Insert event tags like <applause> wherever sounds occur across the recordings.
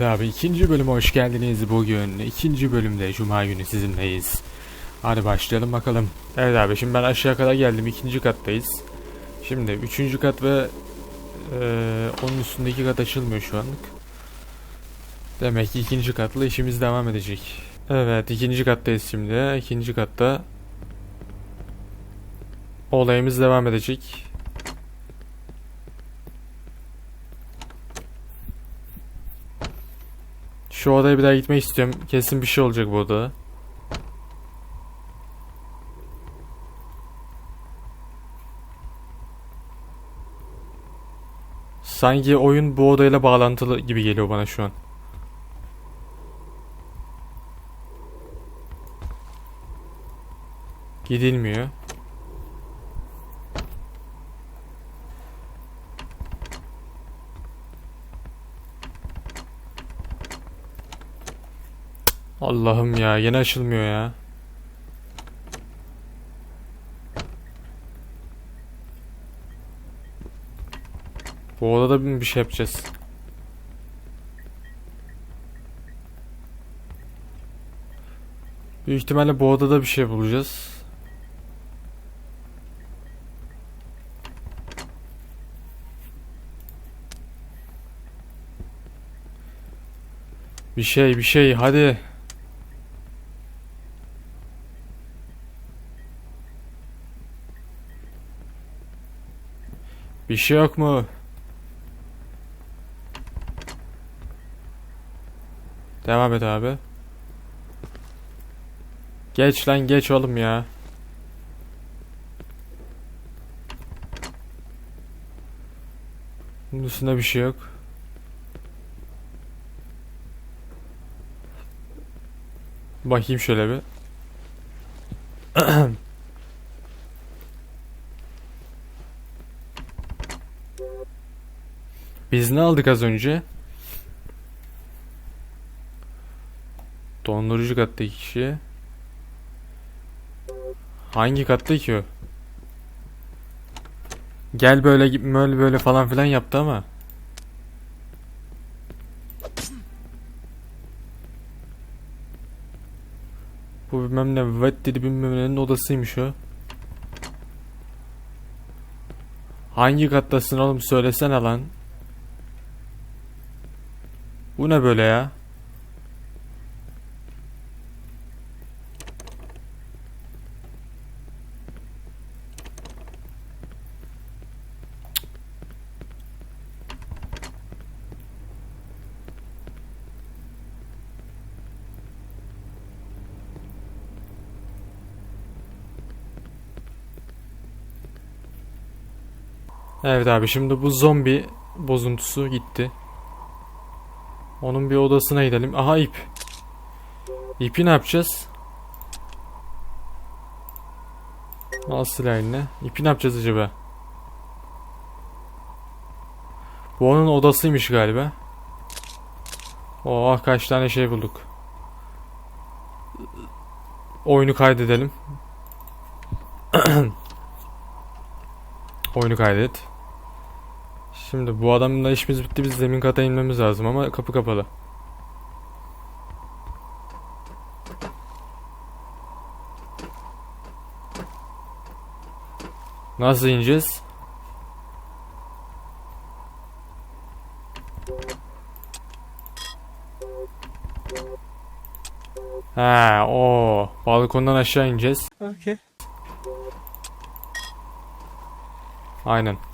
Evet abi ikinci bölüme hoş geldiniz bugün. ikinci bölümde Cuma günü sizinleyiz. Hadi başlayalım bakalım. Evet abi şimdi ben aşağı kadar geldim. ikinci kattayız. Şimdi üçüncü kat ve eee, onun üstündeki kat açılmıyor şu anlık. Demek ki ikinci katla işimiz devam edecek. Evet ikinci kattayız şimdi. İkinci katta olayımız devam edecek. Şu odaya bir daha gitmek istiyorum. Kesin bir şey olacak bu odada. Sanki oyun bu odayla bağlantılı gibi geliyor bana şu an. Gidilmiyor. Allah'ım ya yine açılmıyor ya. Bu odada bir şey yapacağız. Büyük ihtimalle bu odada bir şey bulacağız. Bir şey bir şey hadi. Bir şey yok mu? Devam et abi. Geç lan geç oğlum ya. Bunun üstünde bir şey yok. Bakayım şöyle bir. <clears throat> Biz ne aldık az önce? Dondurucu katta iki kişi. Hangi katta ki o? Gel böyle böyle böyle falan filan yaptı ama. Bu bilmem ne vet dedi bilmem nenin odasıymış o. Hangi kattasın oğlum söylesene lan. Bu ne böyle ya? Evet abi şimdi bu zombi bozuntusu gitti. Onun bir odasına gidelim. Aha ip. İpi ne yapacağız? Al silah eline. İpi ne yapacağız acaba? Bu onun odasıymış galiba. Oh kaç tane şey bulduk. Oyunu kaydedelim. <clears throat> Oyunu kaydet. Şimdi bu adamla işimiz bitti. Biz zemin kata inmemiz lazım ama kapı kapalı. Nasıl ineceğiz? Ha, o balkondan aşağı ineceğiz. Okay. Aynen.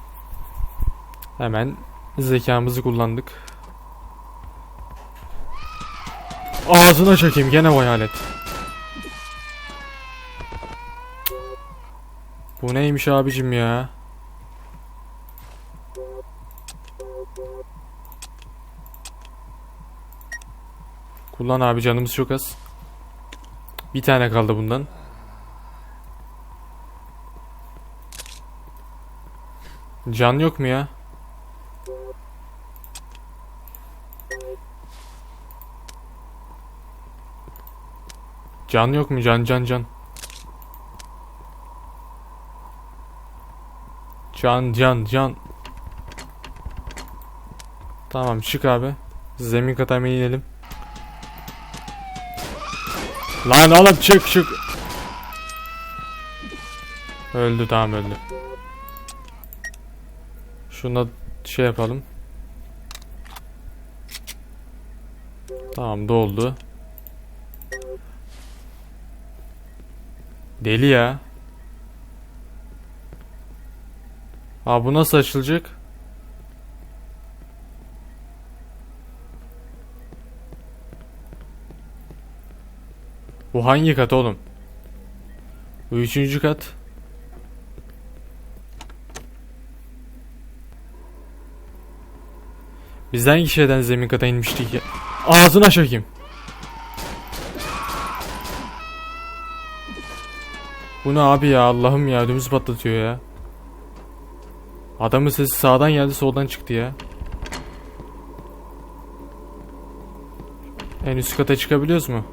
Hemen zekamızı kullandık. Ağzına çekeyim gene hayalet. Bu neymiş abicim ya? Kullan abi canımız çok az. Bir tane kaldı bundan. Can yok mu ya? Can yok mu? Can can can. Can can can. Tamam çık abi. Zemin kata hemen inelim. Lan oğlum çık çık. Öldü tamam öldü. Şuna şey yapalım. Tamam doldu. Deli ya. Aa bu nasıl açılacak? Bu hangi kat oğlum? Bu üçüncü kat. Biz hangi şeyden zemin kata inmiştik ya? Ağzına çekeyim. Bu ne abi ya Allah'ım ya ödümüzü patlatıyor ya. Adamın sesi sağdan geldi soldan çıktı ya. En üst kata çıkabiliyoruz mu?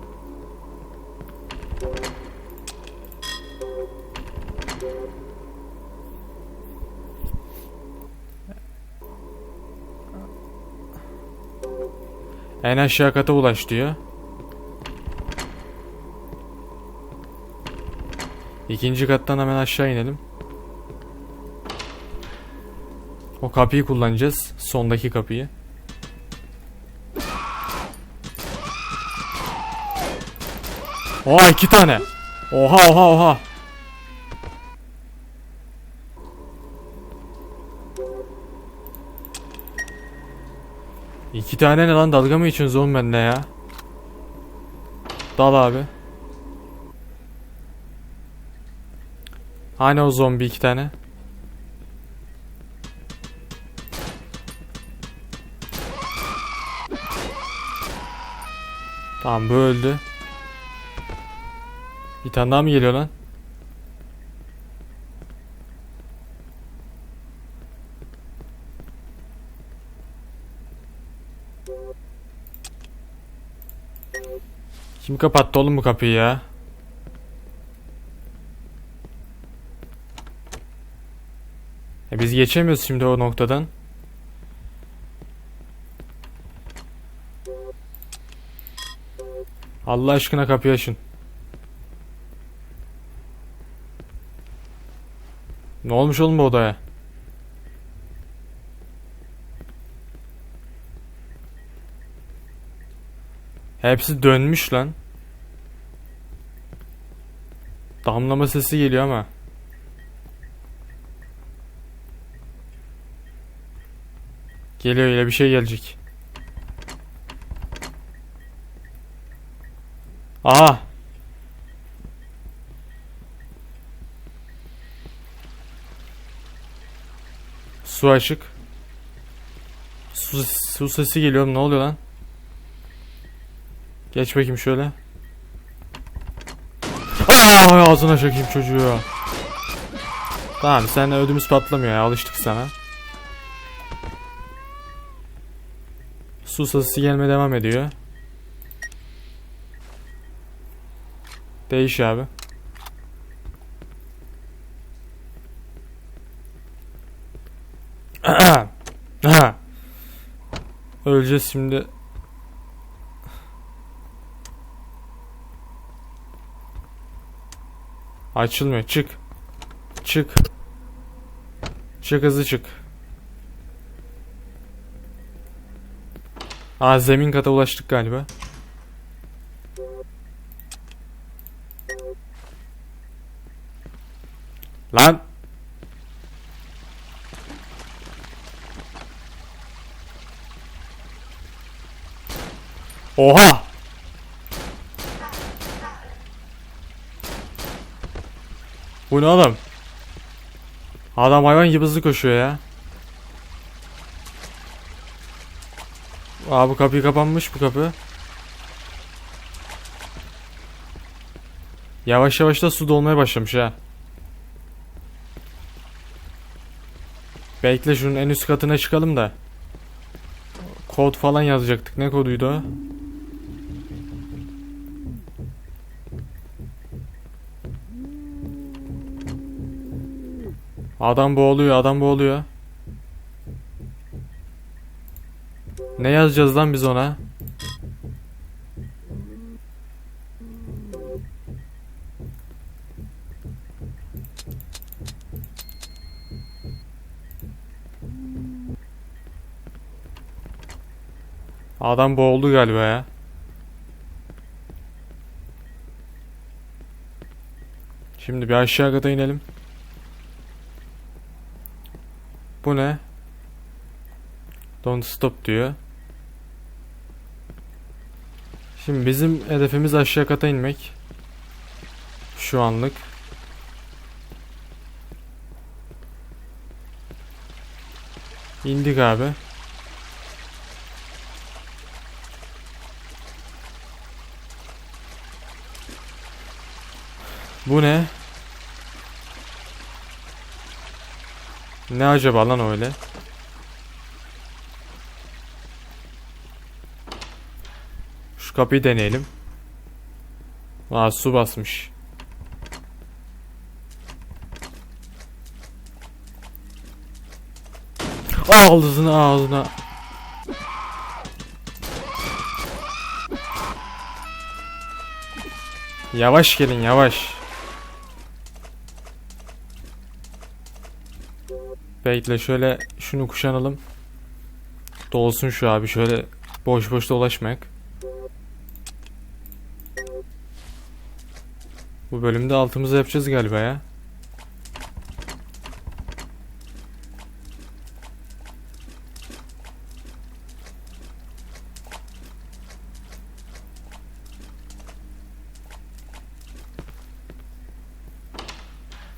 En aşağı kata ulaş diyor. İkinci kattan hemen aşağı inelim. O kapıyı kullanacağız. Sondaki kapıyı. Oha iki tane. Oha oha oha. İki tane ne lan dalga mı içiyorsunuz oğlum bende ya? Dal abi. Hani o zombi iki tane? Tamam bu öldü. Bir tane daha mı geliyor lan? Kim kapattı oğlum bu kapıyı ya? Geçemiyoruz şimdi o noktadan. Allah aşkına kapıyı açın. Ne olmuş oğlum bu odaya? Hepsi dönmüş lan. Damlama sesi geliyor ama. Geliyor öyle bir şey gelecek. Aha. Su açık. Su, su sesi geliyor. Ne oluyor lan? Geç bakayım şöyle. Aa, ağzına çekeyim çocuğu. Tamam sen ödümüz patlamıyor ya alıştık sana. Su sesi gelmeye devam ediyor. Değiş abi. <clears throat> Öleceğiz şimdi. Açılmıyor. Çık. Çık. Çık hızlı çık. Aa zemin kata ulaştık galiba. Lan. Oha. Bu ne oğlum? Adam hayvan gibi hızlı koşuyor ya. Aa bu kapıyı kapanmış bu kapı. Yavaş yavaş da su dolmaya başlamış ha. Bekle şunun en üst katına çıkalım da. Kod falan yazacaktık. Ne koduydu o? Adam boğuluyor, adam boğuluyor. Ne yazacağız lan biz ona? Adam boğuldu galiba ya. Şimdi bir aşağı kata inelim. Bu ne? Don't stop diyor. Şimdi bizim hedefimiz aşağı kata inmek. Şu anlık. İndik abi. Bu ne? Ne acaba lan öyle? Şu kapıyı deneyelim. Aa su basmış. Ağzına ağzına. Yavaş gelin yavaş. Bekle şöyle şunu kuşanalım. Dolsun şu abi şöyle boş boş dolaşmayak. Bu bölümde altımızı yapacağız galiba ya.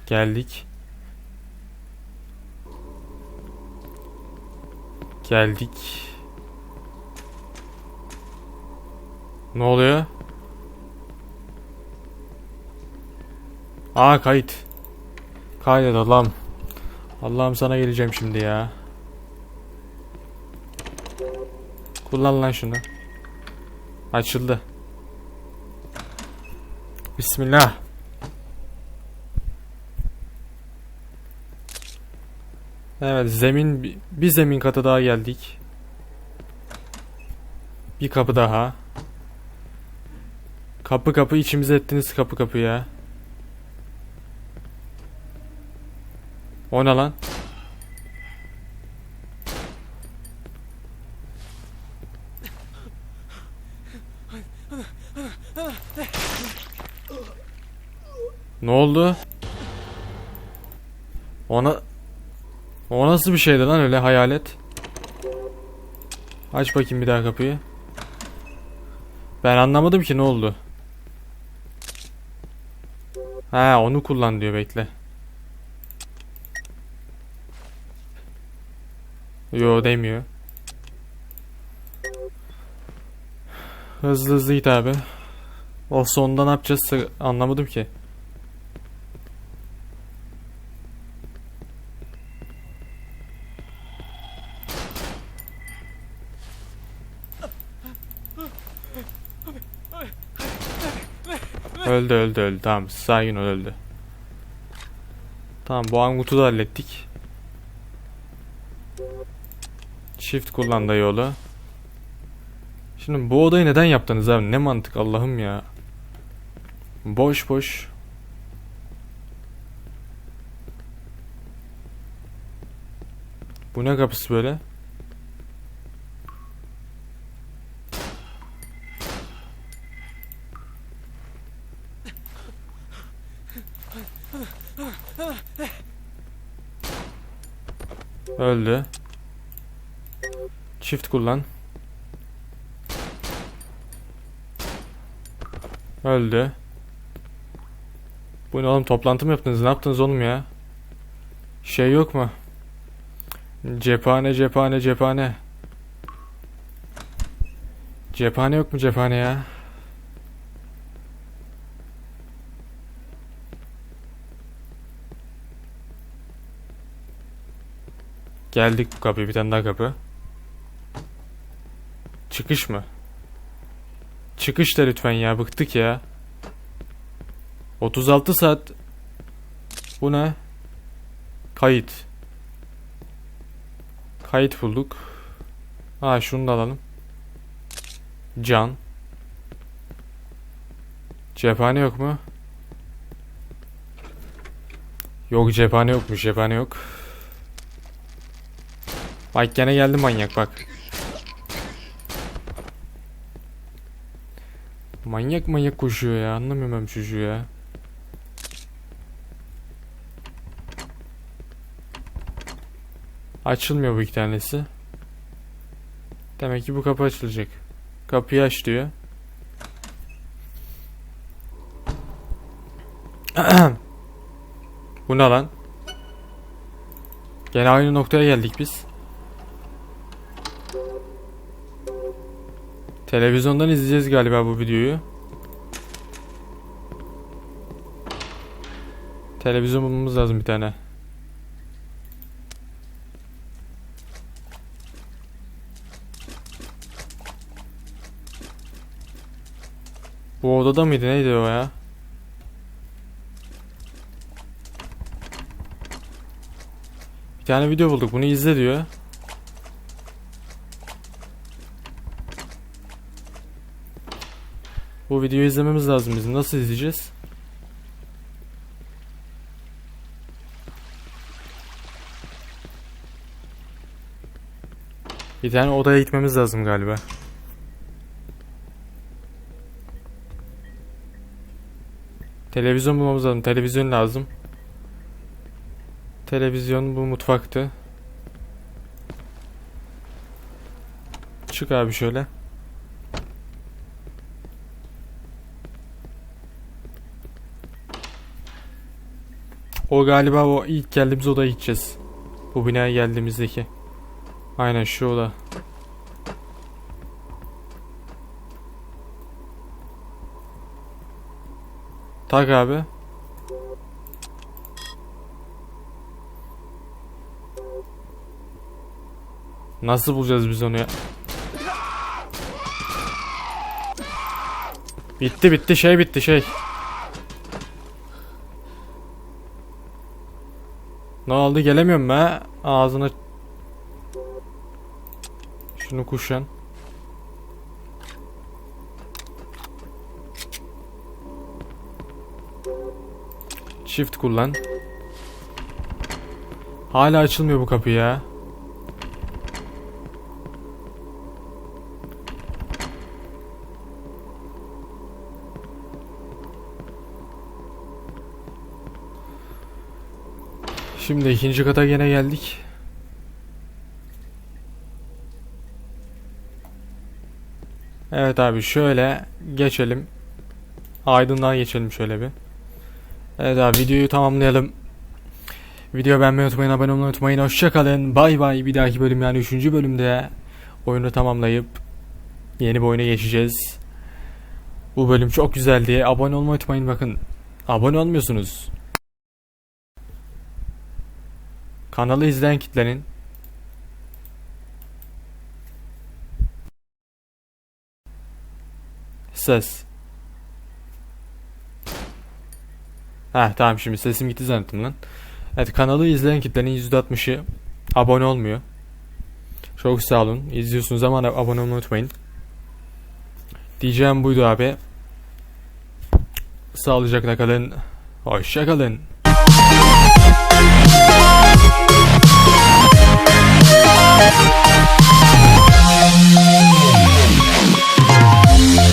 Geldik. Geldik. Ne oluyor? Aa kayıt. Kaydet Allah'ım. Allah'ım sana geleceğim şimdi ya. Kullan lan şunu. Açıldı. Bismillah. Evet zemin bir- zemin katı daha geldik. Bir kapı daha. Kapı kapı içimize ettiniz kapı kapı ya. O ne lan? Ne oldu? Ona o nasıl bir şeydi lan öyle hayalet? Aç bakayım bir daha kapıyı. Ben anlamadım ki ne oldu. Ha onu kullan diyor bekle. Yo demiyor. Hızlı hızlı git abi. O sonda ne yapacağız anlamadım ki. Öldü öldü öldü tamam sakin ol öldü. Tamam bu angutu da hallettik. Shift kullan da yolu. Şimdi bu odayı neden yaptınız abi? Ne mantık Allah'ım ya. Boş boş. Bu ne kapısı böyle? Öldü. Çift kullan. Öldü. Bu ne oğlum toplantı mı yaptınız? Ne yaptınız oğlum ya? Şey yok mu? Cephane cephane cephane. Cephane yok mu cephane ya? Geldik bu kapıya bir tane daha kapı. Çıkış mı? Çıkış da lütfen ya bıktık ya. 36 saat. Bu ne? Kayıt. Kayıt bulduk. Aa şunu da alalım. Can. Cephane yok mu? Yok cephane yokmuş cephane yok. Bak gene geldi manyak bak. Manyak manyak koşuyor ya anlamıyorum ben çocuğu ya. Açılmıyor bu iki tanesi. Demek ki bu kapı açılacak. Kapıyı aç diyor. <clears throat> bu ne lan? Gene aynı noktaya geldik biz. Televizyondan izleyeceğiz galiba bu videoyu. Televizyon bulmamız lazım bir tane. Bu odada mıydı neydi o ya? Bir tane video bulduk bunu izle diyor. Bu videoyu izlememiz lazım bizim. Nasıl izleyeceğiz? Bir tane odaya gitmemiz lazım galiba. Televizyon bulmamız lazım. Televizyon lazım. Televizyon bu mutfaktı. Çık abi şöyle. O galiba o ilk geldiğimiz odaya gideceğiz. Bu binaya geldiğimizdeki. Aynen şu oda. Tak abi. Nasıl bulacağız biz onu ya? Bitti bitti şey bitti şey. Ne oldu gelemiyorum be. Ağzına Şunu kuşan. Shift kullan. Hala açılmıyor bu kapı ya. Şimdi ikinci kata gene geldik. Evet abi şöyle geçelim. Aydınlığa geçelim şöyle bir. Evet abi videoyu tamamlayalım. Video beğenmeyi unutmayın, abone olmayı unutmayın. Hoşçakalın. Bay bay. Bir dahaki bölüm yani 3. bölümde oyunu tamamlayıp yeni bir oyuna geçeceğiz. Bu bölüm çok güzeldi. Abone olmayı unutmayın bakın. Abone olmuyorsunuz. Kanalı izleyen kitlenin ses. Ha tamam şimdi sesim gitti zannettim lan. Evet kanalı izleyen kitlenin %60'ı abone olmuyor. Çok sağ olun. İzliyorsunuz ama abone olmayı unutmayın. Diyeceğim buydu abi. Sağlıcakla kalın. Hoşça kalın.